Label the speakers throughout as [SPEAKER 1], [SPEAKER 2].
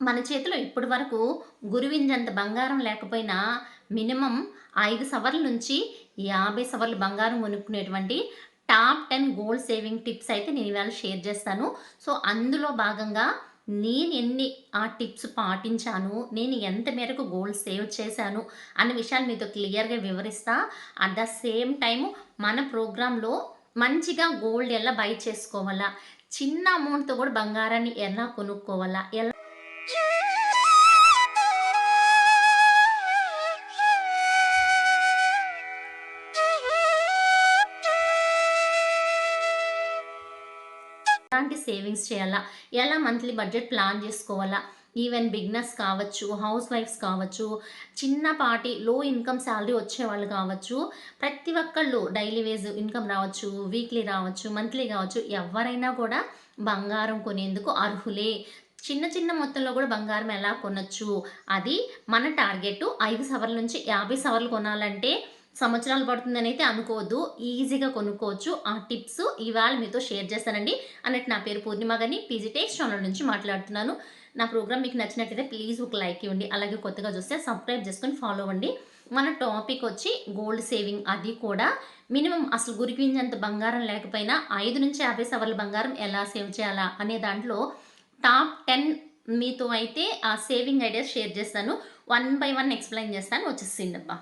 [SPEAKER 1] మన చేతిలో ఇప్పటి వరకు గురువింజంత బంగారం లేకపోయినా మినిమం ఐదు సవర్ల నుంచి యాభై సవర్లు బంగారం కొనుక్కునేటువంటి top ten gold saving tips అయితే నేను ఇవాళ షేర్ చేస్తాను. సో అందులో భాగంగా నేను ఎన్ని ఆ టిప్స్ పాటించాను నేను ఎంత మేరకు గోల్డ్ సేవ్ చేశాను అన్న విషయాలు మీతో క్లియర్గా వివరిస్తా. అట్ ద సేమ్ టైం మన ప్రోగ్రాంలో మంచిగా గోల్డ్ ఎలా బై చేసుకోవాలా చిన్న అమౌంట్తో కూడా బంగారాన్ని ఎలా కొనుక్కోవాలా ఎలా ఎలాంటి సేవింగ్స్ చేయాలా? ఎలా మంత్లీ బడ్జెట్ ప్లాన్ చేసుకోవాలా? ఈవెన్ బిగ్నెస్ కావచ్చు హౌస్ వైఫ్స్ కావచ్చు చిన్నపాటి లో ఇన్కమ్ శాలరీ వచ్చేవాళ్ళు కావచ్చు ప్రతి ఒక్కళ్ళు డైలీ వేజ్ ఇన్కమ్ రావచ్చు వీక్లీ రావచ్చు మంత్లీ కావచ్చు ఎవరైనా కూడా బంగారం కొనేందుకు అర్హులే. చిన్న చిన్న మొత్తంలో కూడా బంగారం ఎలా కొనొచ్చు? అది మన టార్గెట్. ఐదు సవర్ల నుంచి యాభై సవర్లు కొనాలంటే సంవత్సరాలు పడుతుందని అయితే అనుకోవద్దు ఈజీగా కొనుక్కోవచ్చు. ఆ టిప్స్ ఇవాళ మీతో షేర్ చేస్తానండి. అన్నట్టు నా పేరు పూర్ణిమ గారిని పీజీ టేక్స్ ఛానల్ నుంచి మాట్లాడుతున్నాను. నా ప్రోగ్రామ్ మీకు నచ్చినట్లయితే ప్లీజ్ ఒక లైక్ ఇవ్వండి. అలాగే కొత్తగా చూస్తే సబ్స్క్రైబ్ చేసుకొని ఫాలో అవ్వండి. మన టాపిక్ వచ్చి గోల్డ్ సేవింగ్ అది కూడా మినిమం అసలు గురికించేంత బంగారం లేకపోయినా ఐదు నుంచి యాభై సవర్ల బంగారం ఎలా సేవ్ చేయాలా అనే దాంట్లో టాప్ టెన్ మీతో అయితే ఆ సేవింగ్ ఐడియాస్ షేర్ చేస్తాను. వన్ బై వన్ ఎక్స్ప్లెయిన్ చేస్తాను. వచ్చేసిందబ్బా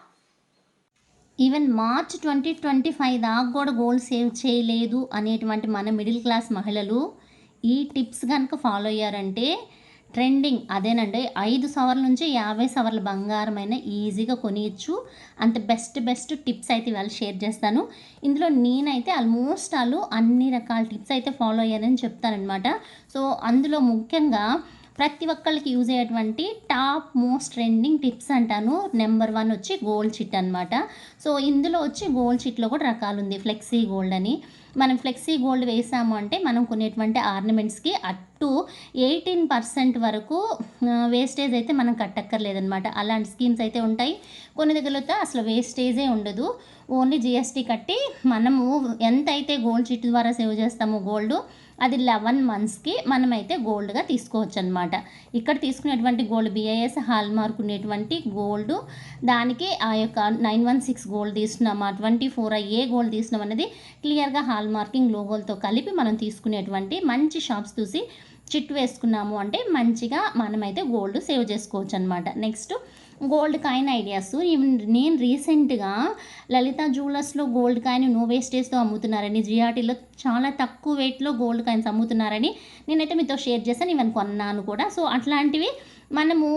[SPEAKER 1] even March twenty twenty five దాకా కూడా గోల్ సేవ్ చేయలేదు అనేటువంటి మన మిడిల్ క్లాస్ మహిళలు ఈ టిప్స్ కనుక ఫాలో అయ్యారంటే ట్రెండింగ్ అదేనండి ఐదు సవర్ల నుంచి యాభై సవర్ల బంగారం అయినా ఈజీగా కొనియచ్చు. అంత బెస్ట్ బెస్ట్ టిప్స్ అయితే ఇవాళ షేర్ చేస్తాను. ఇందులో నేనైతే ఆల్మోస్ట్ వాళ్ళు అన్ని రకాల టిప్స్ అయితే ఫాలో అయ్యానని చెప్తానమాట సో అందులో ముఖ్యంగా ప్రతి ఒక్కళ్ళకి యూజ్ అయ్యేటువంటి టాప్ మోస్ట్ ట్రెండింగ్ టిప్స్ అంటాను. నెంబర్ వన్ వచ్చి గోల్డ్ చిట్ అనమాట సో ఇందులో వచ్చి గోల్డ్ చిట్లో కూడా రకాలు ఉంది ఫ్లెక్సీ గోల్డ్ అని. మనం ఫ్లెక్సీ గోల్డ్ వేసాము అంటే మనం కొనేటువంటి ఆర్నమెంట్స్కి అట్టు ఎయిటీన్ పర్సెంట్ వరకు వేస్టేజ్ అయితే మనం కట్టక్కర్లేదనమాట అలాంటి స్కీమ్స్ అయితే ఉంటాయి. కొన్ని దగ్గరతో అసలు వేస్టేజే ఉండదు. ఓన్లీ జిఎస్టీ కట్టి మనము ఎంత అయితే గోల్డ్ చిట్ ద్వారా సేవ్ చేస్తామో గోల్డ్ అది లెవెన్ మంత్స్కి మనమైతే గోల్డ్గా తీసుకోవచ్చు అనమాట ఇక్కడ తీసుకునేటువంటి గోల్డ్ బిఐఎస్ హాల్ మార్క్ ఉండేటువంటి గోల్డ్ దానికి ఆ యొక్క నైన్ వన్ సిక్స్ గోల్డ్ తీసుకున్నామా ట్వంటీ ఫోర్ ఏ గోల్డ్ తీసుకున్నాం అనేది క్లియర్గా హాల్ మార్కింగ్ లోగోలతో కలిపి మనం తీసుకునేటువంటి మంచి షాప్స్ చూసి చిట్ వేసుకున్నాము అంటే మంచిగా మనమైతే గోల్డ్ సేవ్ చేసుకోవచ్చు అనమాట నెక్స్ట్ గోల్డ్ కాయిన్ ఐడియాస్ నేను రీసెంట్గా లలిత జ్యువెలర్స్లో గోల్డ్ కాయిన్ నో వేస్టేజ్తో అమ్ముతున్నారని జిఆర్టీలో చాలా తక్కువ వెయిట్లో గోల్డ్ కాయిన్స్ అమ్ముతున్నారని నేనైతే మీతో షేర్ చేశాను ఇవన్నీ కొన్నాను కూడా. సో అట్లాంటివి మనము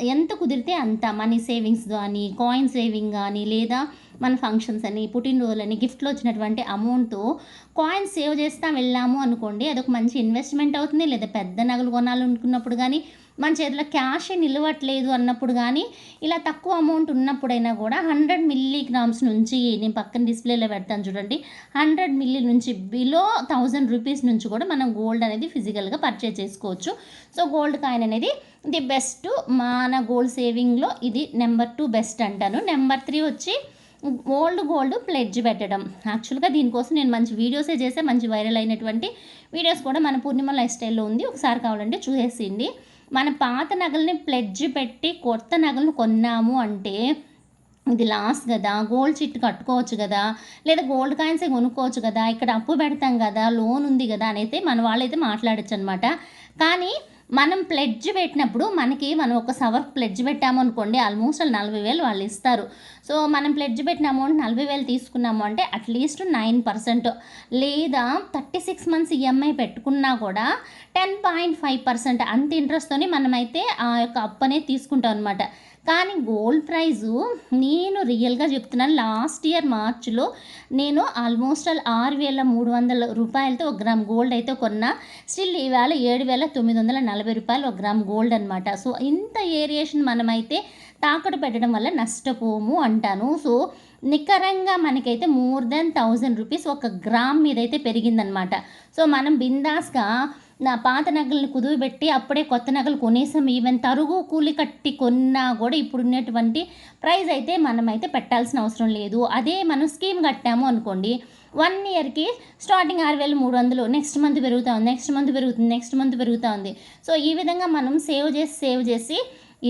[SPEAKER 1] ఎంత కుదిరితే అంత మనీ సేవింగ్స్ కానీ కాయిన్ సేవింగ్ కానీ లేదా మన ఫంక్షన్స్ అని పుట్టినరోజులని గిఫ్ట్లో వచ్చినటువంటి అమౌంట్ కాయిన్స్ సేవ్ చేస్తా వెళ్ళాము అనుకోండి అదొక మంచి ఇన్వెస్ట్మెంట్ అవుతుంది. లేదా పెద్ద నగలు కొనాలనుకున్నప్పుడు కానీ మన చేతిలో క్యాష్ నిలవట్లేదు అన్నప్పుడు కానీ ఇలా తక్కువ అమౌంట్ ఉన్నప్పుడైనా కూడా హండ్రెడ్ మిల్లీ గ్రామ్స్ నుంచి నేను పక్కన డిస్ప్లేలో పెడతాను చూడండి. హండ్రెడ్ మిల్లీ నుంచి బిలో థౌజండ్ రూపీస్ నుంచి కూడా మనం గోల్డ్ అనేది ఫిజికల్గా పర్చేజ్ చేసుకోవచ్చు. సో గోల్డ్ కాయిన్ అనేది ది బెస్ట్ మన గోల్డ్ సేవింగ్లో ఇది నెంబర్ టూ బెస్ట్ అంటాను. నెంబర్ త్రీ వచ్చి ఓల్డ్ గోల్డ్ ప్లెడ్జ్ పెట్టడం. యాక్చువల్గా దీనికోసం నేను మంచి వీడియోసే చేసే. మంచి వైరల్ అయినటువంటి వీడియోస్ కూడా మన పూర్ణిమ లైఫ్ స్టైల్లో ఉంది. ఒకసారి కావాలంటే చూసేసింది. మన పాత నగల్ని ప్లెడ్జ్ పెట్టి కొత్త నగలను కొన్నాము అంటే ఇది లాస్ట్ కదా. గోల్డ్ చిట్ కట్టుకోవచ్చు కదా. లేదా గోల్డ్ కాయిన్సే కొనుక్కోవచ్చు కదా. ఇక్కడ అప్పు పెడతాం కదా. లోన్ ఉంది కదా అని అయితే మన వాళ్ళైతే మాట్లాడచ్చు అనమాట కానీ మనం ప్లెడ్జ్ పెట్టినప్పుడు మనకి మనం ఒక సవర్ ప్లెడ్జ్ పెట్టాము అనుకోండి ఆల్మోస్ట్ నలభై వేలు వాళ్ళు ఇస్తారు. సో మనం ప్లెడ్జ్ పెట్టిన అమౌంట్ నలభై వేలు తీసుకున్నాము అంటే అట్లీస్ట్ నైన్ పర్సెంట్ లేదా థర్టీ సిక్స్ మంత్స్ ఈఎంఐ పెట్టుకున్నా కూడా టెన్ పాయింట్ ఫైవ్ పర్సెంట్ అంత ఇంట్రెస్ట్తోని మనమైతే ఆ యొక్క అప్పు అనేది తీసుకుంటాం అనమాట కానీ గోల్డ్ ప్రైజు నేను రియల్గా చెప్తున్నాను. లాస్ట్ ఇయర్ మార్చ్లో నేను ఆల్మోస్ట్ ఆల్ ఆరు వేల మూడు వందల రూపాయలతో ఒక గ్రామ్ గోల్డ్ అయితే కొన్నా. స్టిల్ ఈవేళ ఏడు వేల తొమ్మిది వందల నలభై రూపాయలు ఒక గ్రామ్ గోల్డ్ అనమాట సో ఇంత ఏరియేషన్ మనమైతే తాకట్టు పెట్టడం వల్ల నష్టపోము అంటాను. సో నికరంగా మనకైతే మోర్ దెన్ థౌజండ్ రూపీస్ ఒక గ్రామ్ మీద అయితే పెరిగిందనమాట సో మనం బిందాస్గా నా పాత నగలను కుదువబెట్టి అప్పుడే కొత్త నగలు కొనేసాం ఈవెన్ తరుగు కూలి కట్టి కొన్నా కూడా ఇప్పుడు ఉన్నటువంటి ప్రైస్ అయితే మనమైతే పెట్టాల్సిన అవసరం లేదు. అదే మనం స్కీమ్ కట్టాము అనుకోండి వన్ ఇయర్కి స్టార్టింగ్ ఆరు వేల మూడు వందలు నెక్స్ట్ మంత్ పెరుగుతూ ఉంది నెక్స్ట్ మంత్ పెరుగుతుంది నెక్స్ట్ మంత్ పెరుగుతూ ఉంది. సో ఈ విధంగా మనం సేవ్ చేసి సేవ్ చేసి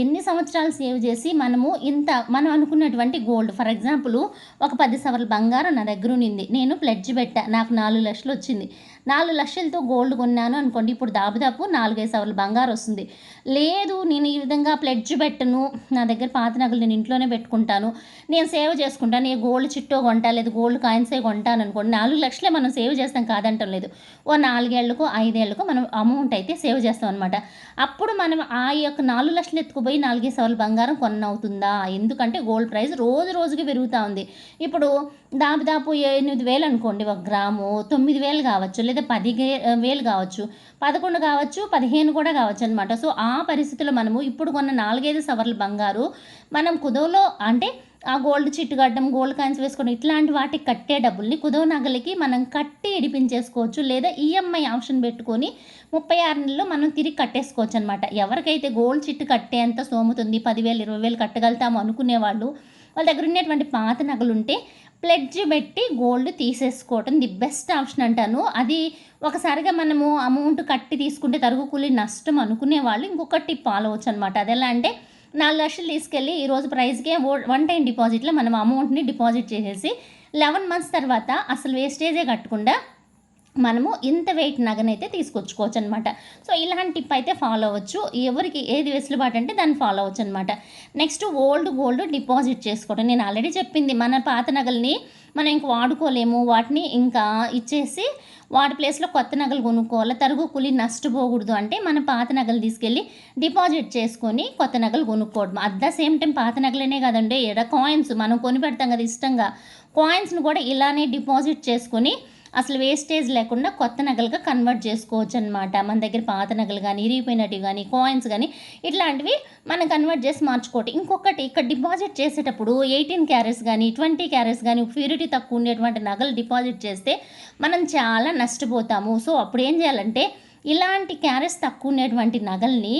[SPEAKER 1] ఎన్ని సంవత్సరాలు సేవ్ చేసి మనము ఇంత మనం అనుకున్నటువంటి గోల్డ్ ఫర్ ఎగ్జాంపుల్ ఒక పది సవర్ల బంగారం నా దగ్గర ఉన్నింది నేను ప్లెడ్జ్ పెట్టా నాకు నాలుగు లక్షలు వచ్చింది. నాలుగు లక్షలతో గోల్డ్ కొన్నాను అనుకోండి. ఇప్పుడు దాదాపు నాలుగైదు సవర్లు బంగారం వస్తుంది. లేదు నేను ఈ విధంగా ప్లెడ్జ్ పెట్టను. నా దగ్గర పాత నగలు నేను ఇంట్లోనే పెట్టుకుంటాను. నేను సేవ్ చేసుకుంటాను. ఏ గోల్డ్ చిట్టో కొంటా లేదు గోల్డ్ కాయిన్సే కొంటాను అనుకోండి. నాలుగు లక్షలే మనం సేవ్ చేస్తాం కాదంటం లేదు. ఓ నాలుగేళ్ళకు ఐదేళ్ళకు మనం అమౌంట్ అయితే సేవ్ చేస్తాం అనమాట అప్పుడు మనం ఆ యొక్క నాలుగు లక్షలు ఎత్తుకుపోయి నాలుగైదు సవర్లు బంగారం కొన్నవుతుందా ఎందుకంటే గోల్డ్ ప్రైస్ రోజు రోజుకి పెరుగుతూ ఉంది. ఇప్పుడు దాదాపు ఎనిమిది వేలు అనుకోండి ఒక గ్రాము. తొమ్మిది వేలు కావచ్చు లేదా పది వేలు కావచ్చు. పదకొండు కావచ్చు పదిహేను కూడా కావచ్చు అనమాట సో ఆ పరిస్థితుల్లో మనము ఇప్పుడు కొన్న నాలుగైదు సవర్ల బంగారు మనం కుదవలో అంటే ఆ గోల్డ్ చిట్టు కట్టడం గోల్డ్ కాయిన్స్ వేసుకోవడం ఇట్లాంటి వాటికి కట్టే డబ్బుల్ని కుదవ నగలకి మనం కట్టి ఇడిపించేసుకోవచ్చు లేదా ఈఎంఐ ఆప్షన్ పెట్టుకొని ముప్పై ఆరు నెలల్లో మనం తిరిగి కట్టేసుకోవచ్చు అనమాట ఎవరికైతే గోల్డ్ చిట్టు కట్టేంత సోముతుంది పదివేలు ఇరవై వేలు కట్టగలుగుతాము అనుకునేవాళ్ళు వాళ్ళు వాళ్ళ దగ్గర ఉన్నటువంటి పాత నగలు ఉంటే ప్లెడ్జ్ పెట్టి గోల్డ్ తీసేసుకోవటం ది బెస్ట్ ఆప్షన్ అంటాను. అది ఒకసారిగా మనము అమౌంట్ కట్టి తీసుకుంటే తరుగు కూలి నష్టం అనుకునే వాళ్ళు ఇంకొకటి పాలవచ్చు అనమాట అది ఎలా అంటే నాలుగు లక్షలు తీసుకెళ్ళి ఈరోజు ప్రైస్కే వన్ టైం డిపాజిట్లో మనం అమౌంట్ని డిపాజిట్ చేసేసి లెవెన్ మంత్స్ తర్వాత అసలు వేస్టేజే కట్టకుండా మనము ఇంత వెయిట్ నగనైతే తీసుకొచ్చుకోవచ్చు అనమాట సో ఇలాంటి టిప్ అయితే ఫాలో అవ్వచ్చు. ఎవరికి ఏది వెసులుబాటు అంటే దాన్ని ఫాలో అవ్వచ్చు అనమాట నెక్స్ట్ ఓల్డ్ గోల్డ్ డిపాజిట్ చేసుకోవడం. నేను ఆల్రెడీ చెప్పింది. మన పాత నగల్ని మనం ఇంక వాడుకోలేము. వాటిని ఇంకా ఇచ్చేసి వాటి ప్లేస్లో కొత్త నగలు కొనుక్కోవాలి? తరుగు కూలి నష్టపోకూడదు అంటే మన పాత నగలు తీసుకెళ్ళి డిపాజిట్ చేసుకొని కొత్త నగలు కొనుక్కోవడం అట్ ద సేమ్ టైం పాత నగలనే కదండి. ఎడ కాయిన్స్ మనం కొని పెడతాం కదా ఇష్టంగా. కాయిన్స్ని కూడా ఇలానే డిపాజిట్ చేసుకొని అసలు వేస్టేజ్ లేకుండా కొత్త నగలుగా కన్వర్ట్ చేసుకోవచ్చు అనమాట మన దగ్గర పాత నగలు కానీ ఇరిగిపోయినట్టు కానీ కాయిన్స్ కానీ ఇట్లాంటివి మనం కన్వర్ట్ చేసి మార్చుకోవటం. ఇంకొకటి ఇక్కడ డిపాజిట్ చేసేటప్పుడు ఎయిటీన్ క్యారెట్స్ కానీ ట్వంటీ క్యారెట్స్ కానీ ప్యూరిటీ తక్కువ ఉండేటువంటి నగలు డిపాజిట్ చేస్తే మనం చాలా నష్టపోతాము. సో అప్పుడు ఏం చేయాలంటే ఇలాంటి క్యారెట్స్ తక్కువ ఉండేటువంటి నగల్ని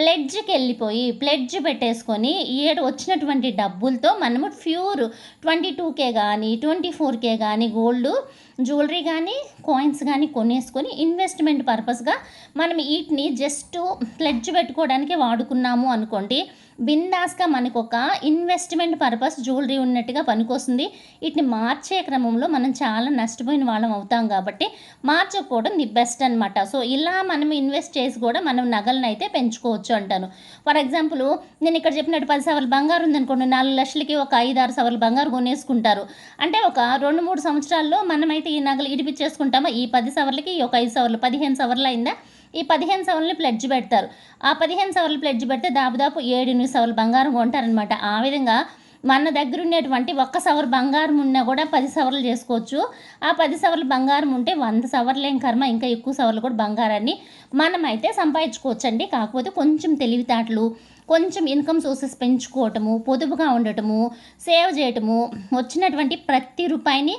[SPEAKER 1] ప్లెడ్జ్కి వెళ్ళిపోయి ప్లెడ్జ్ పెట్టేసుకొని ఏడు వచ్చినటువంటి డబ్బులతో మనము ప్యూర్ ట్వంటీ టూకే కానీ ట్వంటీ ఫోర్కే కానీ గోల్డ్ జ్యువెలరీ కానీ కాయిన్స్ కానీ కొనేసుకొని ఇన్వెస్ట్మెంట్ పర్పస్గా మనం వీటిని జస్ట్ ప్లెడ్జ్ పెట్టుకోవడానికి వాడుకున్నాము అనుకోండి బిందాస్గా మనకు ఒక ఇన్వెస్ట్మెంట్ పర్పస్ జ్యువెలరీ ఉన్నట్టుగా పనికొస్తుంది. వీటిని మార్చే క్రమంలో మనం చాలా నష్టపోయిన వాళ్ళం అవుతాం కాబట్టి మార్చకపోవడం ది బెస్ట్ అనమాట సో ఇలా మనం ఇన్వెస్ట్ చేసి కూడా మనం నగలను అయితే పెంచుకోవచ్చు అంటాను. ఫర్ ఎగ్జాంపుల్ నేను ఇక్కడ చెప్పినట్టు పది సవర్లు బంగారు ఉందనుకోండి నాలుగు లక్షలకి ఒక ఐదు ఆరు సవర్లు బంగారు కొనేసుకుంటారు. అంటే ఒక రెండు మూడు సంవత్సరాల్లో మనమైతే ఈ నగలు ఇడిపించేసుకుంటామో? ఈ పది సవర్లకి ఒక ఐదు సవర్లు పదిహేను సవర్లు అయిందా? ఈ పదిహేను సవర్లు ప్లెడ్జ్ పెడతారు. ఆ పదిహేను సవర్లు ప్లెడ్జ్ పెడితే దాదాపు ఏడెనిమిది సవర్లు బంగారం కొంటారనమాట ఆ విధంగా మన దగ్గర ఉండేటువంటి ఒక్క సవర్ బంగారం ఉన్నా కూడా పది సవర్లు చేసుకోవచ్చు. ఆ పది సవర్లు బంగారం ఉంటే వంద సవర్లేం కర్మ ఇంకా ఎక్కువ సవర్లు కూడా బంగారాన్ని మనమైతే సంపాదించుకోవచ్చండి. కాకపోతే కొంచెం తెలివితేటలు కొంచెం ఇన్కమ్ సోర్సెస్ పెంచుకోవటము పొదుపుగా ఉండటము సేవ్ చేయటము వచ్చినటువంటి ప్రతి రూపాయిని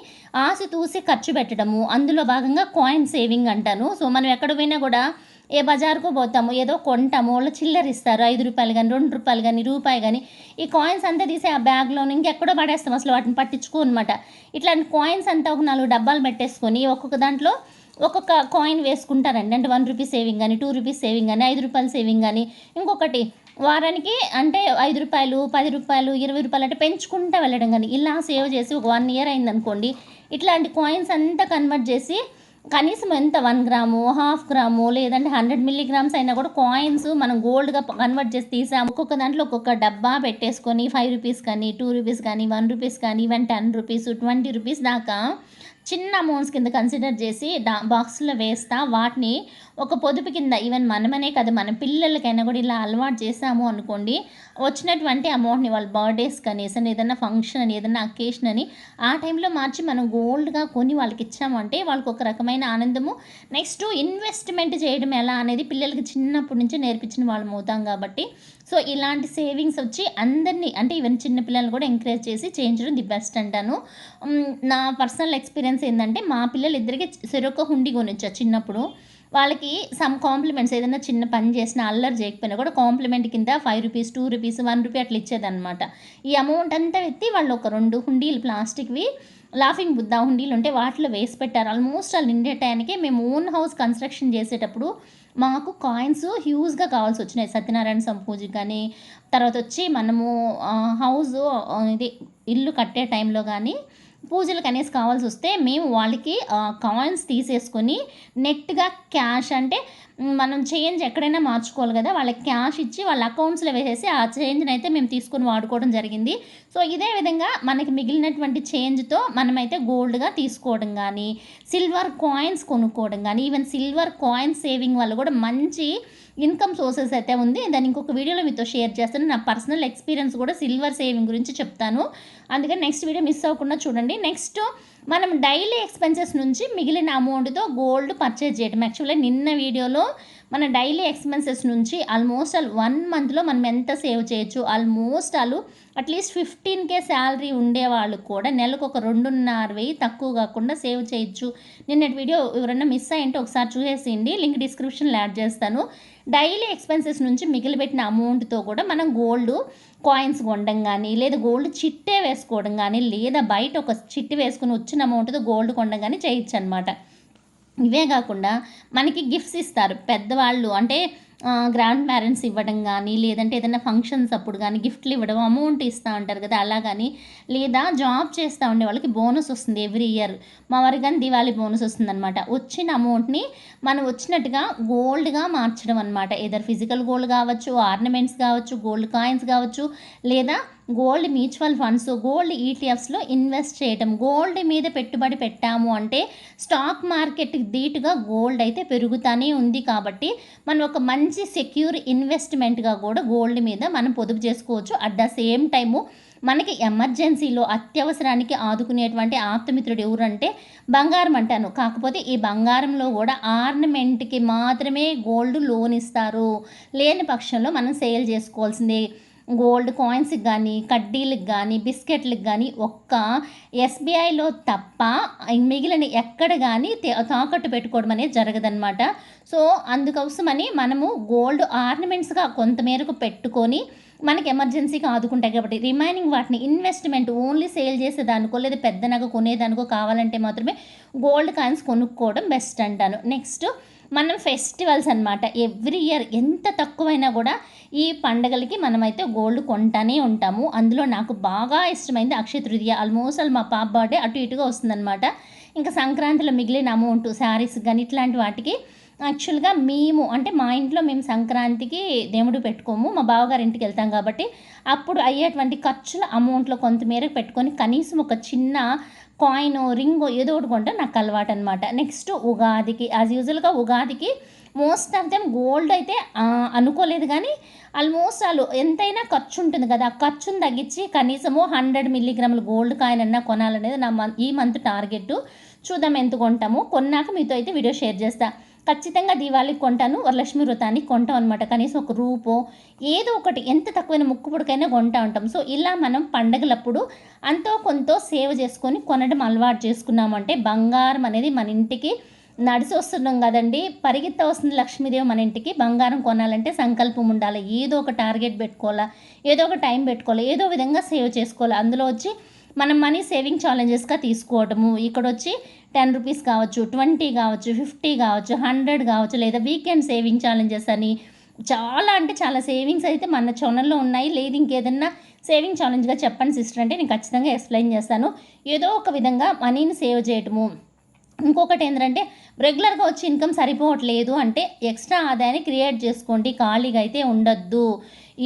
[SPEAKER 1] ఆశ తూసి ఖర్చు పెట్టడము అందులో భాగంగా కాయిన్ సేవింగ్ అంటాను. సో మనం ఎక్కడ పోయినా కూడా ఏ బజార్కు పోతాము ఏదో కొంటాము వాళ్ళు చిల్లర ఇస్తారు ఐదు రూపాయలు కానీ రెండు రూపాయలు కానీ రూపాయి కానీ ఈ కాయిన్స్ అంతా తీసి ఆ బ్యాగ్లో ఇంకెక్కడో పడేస్తాం అసలు వాటిని పట్టించుకో అనమాట ఇట్లాంటి కాయిన్స్ అంతా ఒక నాలుగు డబ్బాలు పెట్టేసుకొని ఒక్కొక్క దాంట్లో ఒక్కొక్క కాయిన్ వేసుకుంటారండి. అంటే వన్ రూపీస్ సేవింగ్ కానీ టూ రూపీస్ సేవింగ్ కానీ ఐదు రూపాయలు సేవింగ్ కానీ ఇంకొకటి వారానికి అంటే ఐదు రూపాయలు పది రూపాయలు ఇరవై రూపాయలు అంటే పెంచుకుంటూ వెళ్ళడం కానీ ఇలా సేవ్ చేసి ఒక వన్ ఇయర్ అయిందనుకోండి ఇట్లాంటి కాయిన్స్ అంతా కన్వర్ట్ చేసి కనీసం ఎంత వన్ గ్రాము హాఫ్ గ్రాము లేదంటే హండ్రెడ్ మిల్లీగ్రామ్స్ అయినా కూడా కాయిన్స్ మనం గోల్డ్గా కన్వర్ట్ చేసి తీసాము. ఒక్కొక్క దాంట్లో ఒక్కొక్క డబ్బా పెట్టేసుకొని ఫైవ్ రూపీస్ కానీ టూ రూపీస్ కానీ వన్ రూపీస్ కానీ even ten rupees twenty rupees దాకా చిన్న అమౌంట్స్ కింద కన్సిడర్ చేసి డా బాక్స్లో వేస్తా వాటిని ఒక పొదుపు కింద ఈవెన్ మనమనే కదా మన పిల్లలకైనా కూడా ఇలా అలవాటు చేసాము అనుకోండి వచ్చినటువంటి అమౌంట్ని వాళ్ళ బర్త్డేస్ కానీ ఏదైనా ఫంక్షన్ అని ఏదైనా అకేషన్ అని ఆ టైంలో మార్చి మనం గోల్డ్గా కొని వాళ్ళకి ఇచ్చామంటే వాళ్ళకి ఒక రకమైన ఆనందము. నెక్స్ట్ ఇన్వెస్ట్మెంట్ చేయడం ఎలా అనేది పిల్లలకి చిన్నప్పటి నుంచి నేర్పించిన వాళ్ళం అవుతాం కాబట్టి. సో ఇలాంటి సేవింగ్స్ వచ్చి అందరినీ అంటే ఈవెన్ చిన్నపిల్లలు కూడా ఎంకరేజ్ చేసి చేయించడం ది బెస్ట్ అంటాను. నా పర్సనల్ ఎక్స్పీరియన్స్ ఏంటంటే మా పిల్లలు ఇద్దరికి చెరొక హుండి కొనిచ్చా చిన్నప్పుడు. వాళ్ళకి సమ్ కాంప్లిమెంట్స్ ఏదైనా చిన్న పని చేసినా అల్లరి చేయకపోయినా కూడా కాంప్లిమెంట్ కింద five rupees two rupees one rupee అట్లా ఇచ్చేదన్నమాట. ఈ అమౌంట్ అంతా ఎత్తి వాళ్ళు ఒక రెండు హుండీలు ప్లాస్టిక్వి లాఫింగ్ బుద్ధా హుండీలు ఉంటే వాటిలో వేసి పెట్టారు. ఆల్మోస్ట్ వాళ్ళు నిండే టయానికి మేము ఓన్ హౌస్ కన్స్ట్రక్షన్ చేసేటప్పుడు మాకు కాయిన్స్ హ్యూజ్గా కావాల్సి వచ్చినాయి. సత్యనారాయణ స్వామి పూజకి కానీ తర్వాత వచ్చి మనము హౌస్ ఇది ఇల్లు కట్టే టైంలో కానీ పూజలకు అనేసి కావాల్సి వస్తే మేము వాళ్ళకి కాయిన్స్ తీసేసుకొని నెట్గా క్యాష్ అంటే మనం చేంజ్ ఎక్కడైనా మార్చుకోవాలి కదా వాళ్ళకి క్యాష్ ఇచ్చి వాళ్ళ అకౌంట్స్లో వేసేసి ఆ చేంజ్ని అయితే మేము తీసుకొని వాడుకోవడం జరిగింది. సో ఇదే విధంగా మనకి మిగిలినటువంటి చేంజ్తో మనమైతే గోల్డ్గా తీసుకోవడం కానీ సిల్వర్ కాయిన్స్ కొనుక్కోవడం కానీ ఈవెన్ సిల్వర్ కాయిన్స్ సేవింగ్ వల్ల కూడా మంచి ఇన్కమ్ సోర్సెస్ అయితే ఉంది. దాన్ని ఇంకొక వీడియోలో మీతో షేర్ చేస్తాను. నా పర్సనల్ ఎక్స్పీరియన్స్ కూడా సిల్వర్ సేవింగ్ గురించి చెప్తాను. అందుకని నెక్స్ట్ వీడియో మిస్ అవ్వకుండా చూడండి. నెక్స్ట్ మనం డైలీ ఎక్స్పెన్సెస్ నుంచి మిగిలిన అమౌంట్తో గోల్డ్ పర్చేజ్ చేయడం యాక్చువల్లీ నిన్న వీడియోలో మన డైలీ ఎక్స్పెన్సెస్ నుంచి ఆల్మోస్ట్ ఆల్ వన్ మంత్లో మనం ఎంత సేవ్ చేయొచ్చు? Almost all at least fifteen K salary ఉండేవాళ్ళు కూడా నెలకు ఒక రెండున్నర వెయ్యి తక్కువ కాకుండా సేవ్ చేయొచ్చు. నిన్నటి వీడియో ఎవరైనా మిస్ అయ్యింటే ఒకసారి చూసేసిండి లింక్ డిస్క్రిప్షన్లో యాడ్ చేస్తాను. డైలీ ఎక్స్పెన్సెస్ నుంచి మిగిలిపెట్టిన అమౌంట్తో కూడా మనం గోల్డ్ కాయిన్స్ కొనడం కానీ లేదా గోల్డ్ చిట్టే వేసుకోవడం కానీ లేదా బయట ఒక చిట్టి వేసుకుని వచ్చిన అమౌంట్తో గోల్డ్ కొనడం కానీ చేయొచ్చు అనమాట ఇవే కాకుండా మనకి గిఫ్ట్స్ ఇస్తారు. పెద్దవాళ్ళు అంటే గ్రాండ్ పేరెంట్స్ ఇవ్వడం కానీ లేదంటే ఏదైనా ఫంక్షన్స్ అప్పుడు కానీ గిఫ్ట్లు ఇవ్వడం అమౌంట్ ఇస్తూ ఉంటారు కదా అలా కానీ లేదా జాబ్ చేస్తూ ఉండే వాళ్ళకి బోనస్ వస్తుంది ఎవ్రీ ఇయర్ మా వారికి కానీ దివాళీ బోనస్ వస్తుంది అనమాట వచ్చిన అమౌంట్ని మనం వచ్చినట్టుగా గోల్డ్గా మార్చడం అనమాట ఏదర్ ఫిజికల్ గోల్డ్ కావచ్చు ఆర్నమెంట్స్ కావచ్చు గోల్డ్ కాయిన్స్ కావచ్చు లేదా గోల్డ్ మ్యూచువల్ ఫండ్స్ గోల్డ్ ఈటీఎఫ్స్లో ఇన్వెస్ట్ చేయటం. గోల్డ్ మీద పెట్టుబడి పెట్టాము అంటే స్టాక్ మార్కెట్కి ధీటుగా గోల్డ్ అయితే పెరుగుతూనే ఉంది కాబట్టి మనం ఒక మంచి మంచి సెక్యూర్ ఇన్వెస్ట్మెంట్గా కూడా గోల్డ్ మీద మనం పొదుపు చేసుకోవచ్చు. అట్ ద సేమ్ టైము మనకి ఎమర్జెన్సీలో అత్యవసరానికి ఆదుకునేటువంటి ఆప్తమిత్రుడు ఎవరంటే బంగారం అంటాను. కాకపోతే ఈ బంగారంలో కూడా ఆర్నమెంట్కి మాత్రమే గోల్డ్ లోన్ ఇస్తారు. లేని పక్షంలో మనం సేల్ చేసుకోవాల్సిందే. గోల్డ్ కాయిన్స్కి కానీ కడ్డీలకు కానీ బిస్కెట్లకు కానీ ఒక్క ఎస్బీఐలో తప్ప మిగిలిన ఎక్కడ కానీ తాకట్టు పెట్టుకోవడం అనేది జరగదనమాట సో అందుకోసమని మనము గోల్డ్ ఆర్నమెంట్స్గా కొంతమేరకు పెట్టుకొని మనకి ఎమర్జెన్సీకి ఆదుకుంటాయి కాబట్టి రిమైనింగ్ వాటిని ఇన్వెస్ట్మెంట్ ఓన్లీ సేల్ చేసేదానికో లేదా పెద్ద నగ కొనేదానికో కావాలంటే మాత్రమే గోల్డ్ కాయిన్స్ కొనుక్కోవడం బెస్ట్ అంటాను. నెక్స్ట్ మనం ఫెస్టివల్స్ అనమాట ఎవ్రీ ఇయర్ ఎంత తక్కువైనా కూడా ఈ పండగలకి మనమైతే గోల్డ్ కొంటానే ఉంటాము. అందులో నాకు బాగా ఇష్టమైంది అక్షయ తృతీయ. ఆల్మోస్ట్ మా పాప బర్త్డే అటు ఇటుగా వస్తుందన్నమాట. ఇంకా సంక్రాంతిలో మిగిలిన అమౌంట్ శారీస్ కానీ ఇట్లాంటి వాటికి యాక్చువల్గా మేము అంటే మా ఇంట్లో మేము సంక్రాంతికి దేవుడు పెట్టుకోము. మా బావగారి ఇంటికి వెళ్తాం కాబట్టి అప్పుడు అయ్యేటువంటి ఖర్చుల అమౌంట్లో కొంతమేరకు పెట్టుకొని కనీసం ఒక చిన్న కాయిన్ రింగ్ ఏదో ఒకటి కొంటే నాకు అలవాటు అనమాట నెక్స్ట్ ఉగాదికి యాజ్ యూజువల్గా ఉగాదికి మోస్ట్ ఆఫ్ దెమ్ గోల్డ్ అయితే అనుకోలేదు కానీ ఆల్మోస్ట్ వాళ్ళు ఎంతైనా ఖర్చు ఉంటుంది కదా. ఆ ఖర్చును తగ్గించి కనీసము హండ్రెడ్ మిల్లీగ్రాములు గోల్డ్ కాయిన్ అన్నా కొనాలనేది నా ఈ మంత్ టార్గెట్ చూద్దాం ఎంత కొంటాము. కొన్నాక మీతో అయితే వీడియో షేర్ చేస్తాను ఖచ్చితంగా దీవాళికి కొంటాను వరలక్ష్మి వ్రతానికి కొంటాం అనమాట కనీసం ఒక రూపో ఏదో ఒకటి ఎంత తక్కువైన ముక్కు పుడికైనా కొంటా ఉంటాం. సో ఇలా మనం పండగలప్పుడు అంతో కొంత సేవ్ చేసుకొని కొనడం అలవాటు చేసుకున్నామంటే బంగారం అనేది మన ఇంటికి నడిచి వస్తున్నాం కదండి. పరిగెత్త వస్తుంది లక్ష్మీదేవి మన ఇంటికి. బంగారం కొనాలంటే సంకల్పం ఉండాలి. ఏదో ఒక టార్గెట్ పెట్టుకోవాలా ఏదో ఒక టైం పెట్టుకోవాలి ఏదో విధంగా సేవ్ చేసుకోవాలి. అందులో వచ్చి మనం మనీ సేవింగ్ ఛాలెంజెస్గా తీసుకోవడము ఇక్కడ వచ్చి టెన్ రూపీస్ కావచ్చు ట్వంటీ కావచ్చు ఫిఫ్టీ కావచ్చు హండ్రెడ్ కావచ్చు లేదా వీకెండ్ సేవింగ్ ఛాలెంజెస్ అని. చాలా అంటే చాలా సేవింగ్స్ అయితే మన ఛానల్లో ఉన్నాయి. లేదు ఇంకేదన్నా సేవింగ్ ఛాలెంజ్గా చెప్పండి సిస్టర్ అంటే నేను ఖచ్చితంగా ఎక్స్ప్లెయిన్ చేస్తాను. ఏదో ఒక విధంగా మనీని సేవ్ చేయటము. ఇంకొకటి ఏంటంటే రెగ్యులర్గా వచ్చి ఇన్కమ్ సరిపోవట్లేదు అంటే ఎక్స్ట్రా ఆదాయాన్ని క్రియేట్ చేసుకోండి. ఖాళీగా అయితే ఉండొద్దు.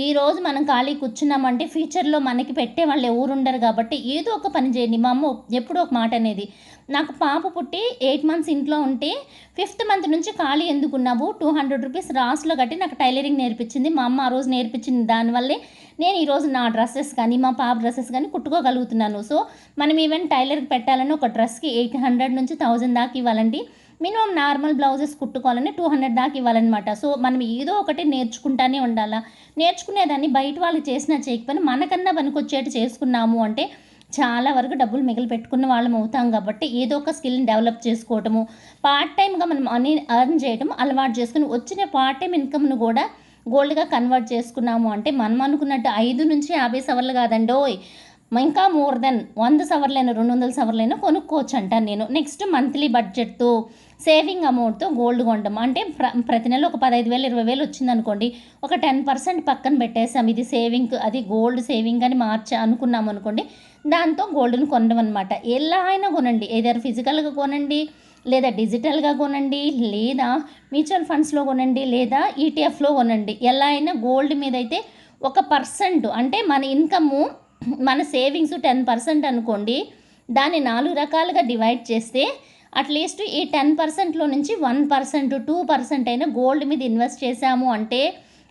[SPEAKER 1] ఈరోజు మనం ఖాళీ కూర్చున్నామంటే ఫ్యూచర్లో మనకి పెట్టే వాళ్ళు ఎవరు ఉండరు కాబట్టి ఏదో ఒక పని చేయండి. మా అమ్మ ఎప్పుడో ఒక మాట అనేది నాకు పాప పుట్టి ఎయిట్ మంత్స్ ఇంట్లో ఉంటే ఫిఫ్త్ మంత్ నుంచి ఖాళీ ఎందుకున్నావు? టూ హండ్రెడ్ రూపీస్ రాసులో కట్టి నాకు టైలరింగ్ నేర్పించింది. మా అమ్మ ఆ రోజు నేర్పించింది దానివల్లే నేను ఈరోజు నా డ్రెస్సెస్ కానీ మా పాప డ్రెస్సెస్ కానీ కుట్టుకోగలుగుతున్నాను. సో మనం ఈవెన్ టైలర్కి పెట్టాలని ఒక డ్రెస్కి ఎయిట్ హండ్రెడ్ నుంచి థౌజండ్ దాకా ఇవ్వాలండి. మినిమం నార్మల్ బ్లౌజెస్ కుట్టుకోవాలని టూ హండ్రెడ్ దాకా ఇవ్వాలన్నమాట. సో మనం ఏదో ఒకటి నేర్చుకుంటానే ఉండాలా? నేర్చుకునేదాన్ని బయట వాళ్ళు చేసినా చేయకపోయినా మనకన్నా పనికొచ్చేట్టు చేసుకున్నాము అంటే చాలా వరకు డబ్బులు మిగిలి పెట్టుకున్న వాళ్ళం అవుతాం కాబట్టి ఏదో ఒక స్కిల్ని డెవలప్ చేసుకోవటము పార్ట్ టైంగా మనం మనీ అర్న్ చేయడం అలవాటు చేసుకుని వచ్చిన పార్ట్ టైం ఇన్కమ్ను కూడా గోల్డ్గా కన్వర్ట్ చేసుకున్నాము అంటే మనం అనుకున్నట్టు ఐదు నుంచి యాభై సవర్లు కాదండి ఓయ్. ఇంకా మోర్ దెన్ వంద సవర్లైన రెండు వందల సవర్లైనా కొనుక్కోవచ్చు అంటాను నేను నెక్స్ట్ మంత్లీ బడ్జెట్తో సేవింగ్ అమౌంట్తో గోల్డ్ కొంటాం అంటే ప్ర ప్రతి నెల ఒక పదహైదు వేలు ఇరవై వేలు వచ్చిందనుకోండి ఒక టెన్ పర్సెంట్ పక్కన పెట్టేసాం. ఇది సేవింగ్ అది గోల్డ్ సేవింగ్ అని మార్చ అనుకున్నాం అనుకోండి దాంతో గోల్డ్ని కొనడం అనమాట ఎలా అయినా కొనండి. ఏదైనా ఫిజికల్గా కొనండి లేదా డిజిటల్గా కొనండి లేదా మ్యూచువల్ ఫండ్స్లో కొనండి లేదా ఈటీఎఫ్లో కొనండి. ఎలా అయినా గోల్డ్ మీద అయితే ఒక పర్సెంట్ అంటే మన ఇన్కము మన సేవింగ్స్ టెన్ పర్సెంట్ అనుకోండి దాన్ని నాలుగు రకాలుగా డివైడ్ చేస్తే అట్లీస్ట్ ఈ టెన్ పర్సెంట్లో నుంచి వన్ పర్సెంట్ టూ పర్సెంట్ అయినా గోల్డ్ మీద ఇన్వెస్ట్ చేశాము అంటే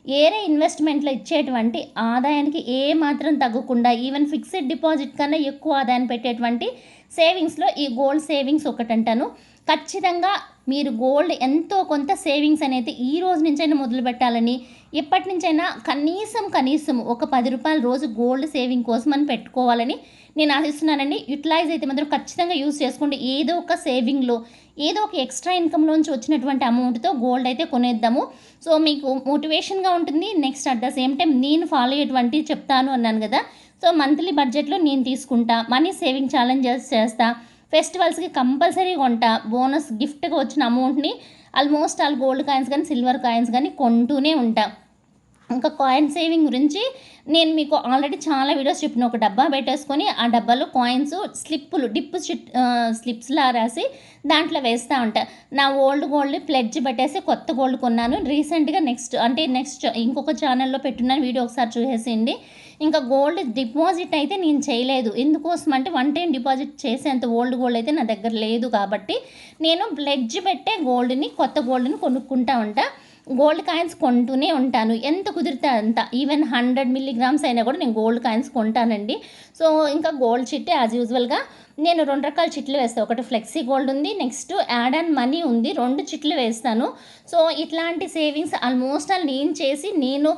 [SPEAKER 1] ఏరే ఇన్వెస్ట్మెంట్లో ఇచ్చేటువంటి ఆదాయానికి ఏ మాత్రం తగ్గకుండా ఈవెన్ ఫిక్స్డ్ డిపాజిట్ కన్నా ఎక్కువ ఆదాయం పెట్టేటువంటి సేవింగ్స్లో ఈ గోల్డ్ సేవింగ్స్ ఒకటి అంటాను ఖచ్చితంగా మీరు గోల్డ్ ఎంతో కొంత సేవింగ్స్ అనేది ఈ రోజు నుంచైనా మొదలు పెట్టాలని ఎప్పటి నుంచైనా కనీసం కనీసం ఒక పది రూపాయల రోజు గోల్డ్ సేవింగ్ కోసం అని పెట్టుకోవాలని నేను ఆశిస్తున్నానండి యూటిలైజ్ అయితే మాత్రం ఖచ్చితంగా యూజ్ చేసుకోండి. ఏదో ఒక సేవింగ్లో ఏదో ఒక ఎక్స్ట్రా ఇన్కమ్లోంచి వచ్చినటువంటి అమౌంట్తో గోల్డ్ అయితే కొనేద్దాము. సో మీకు మోటివేషన్గా ఉంటుంది. Next at the same time నేను ఫాలో అయ్యేటువంటి చెప్తాను అన్నాను కదా. సో మంత్లీ బడ్జెట్లో నేను తీసుకుంటా మనీ సేవింగ్ ఛాలెంజెస్ చేస్తా ఫెస్టివల్స్కి కంపల్సరీ కొంటా బోనస్ గిఫ్ట్గా వచ్చిన అమౌంట్ని ఆల్మోస్ట్ ఆల్ గోల్డ్ కాయిన్స్ కానీ సిల్వర్ కాయిన్స్ కానీ కొంటూనే ఉంటాను ఇంకా కాయిన్ సేవింగ్ గురించి నేను మీకు ఆల్రెడీ చాలా వీడియోస్ చెప్పిన ఒక డబ్బా పెట్టేసుకొని ఆ డబ్బాలో కాయిన్స్ స్లిప్పులు డిప్ స్లిప్స్లా రాసి దాంట్లో వేస్తూ ఉంటా. నా ఓల్డ్ గోల్డ్ ప్లెడ్జ్ పెట్టేసి కొత్త గోల్డ్ కొన్నాను. రీసెంట్గా నెక్స్ట్ అంటే నెక్స్ట్ ఇంకొక ఛానల్లో పెట్టున్నాను. వీడియో ఒకసారి చూసేసిండి ఇంకా గోల్డ్ డిపాజిట్ అయితే నేను చేయలేదు. ఎందుకోసం అంటే వన్ టైం డిపాజిట్ చేసేంత ఓల్డ్ గోల్డ్ అయితే నా దగ్గర లేదు కాబట్టి నేను ప్లెడ్జ్ పెట్టే గోల్డ్ని కొత్త గోల్డ్ని కొనుక్కుంటా ఉంటాను గోల్డ్ కాయిన్స్ కొంటూనే ఉంటాను. ఎంత కుదిరితే అంత. ఈవెన్ హండ్రెడ్ మిల్లీగ్రామ్స్ అయినా కూడా నేను గోల్డ్ కాయిన్స్ కొంటానండి. సో ఇంకా గోల్డ్ చిట్టే యాజ్ యూజువల్గా నేను రెండు రకాల చిట్లు వేస్తాను ఒకటి ఫ్లెక్సీ గోల్డ్ ఉంది నెక్స్ట్ యాడ్ అండ్ మనీ ఉంది. రెండు చిట్లు వేస్తాను. సో ఇట్లాంటి సేవింగ్స్ ఆల్మోస్ట్ ఆల్ నేను చేసి నేను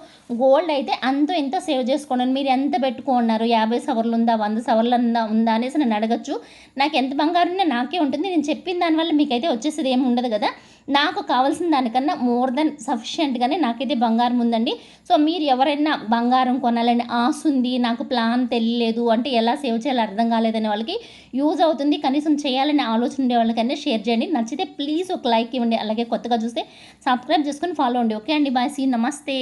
[SPEAKER 1] గోల్డ్ అయితే అంతో ఎంతో సేవ్ చేసుకున్నాను. మీరు ఎంత పెట్టుకున్నారు? యాభై సవర్లు ఉందా? వంద సవర్లు ఉందా? ఉందా అనేసి నేను అడగచ్చు. నాకు ఎంత బంగారం ఉన్నా నాకే ఉంటుంది. నేను చెప్పిన దానివల్ల మీకైతే వచ్చేసేది ఏమి ఉండదు కదా. నాకు కావాల్సిన దానికన్నా మోర్ దెన్ సఫిషియెంట్గానే నాకైతే బంగారం ఉందండి. సో మీరు ఎవరైనా బంగారం కొనాలని ఆశ ఉంది నాకు ప్లాన్ తెలియలేదు అంటే ఎలా సేవ్ చేయాలో అర్థం కాలేదనే వాళ్ళకి యూజ్ అవుతుంది. కనీసం చేయాలని ఆలోచన ఉండే వాళ్ళకైనా షేర్ చేయండి. నచ్చితే ప్లీజ్ ఒక లైక్ ఇవ్వండి. అలాగే కొత్తగా చూస్తే సబ్స్క్రైబ్ చేసుకుని ఫాలో అండి ఓకే అండి బాయ్ సీ నమస్తే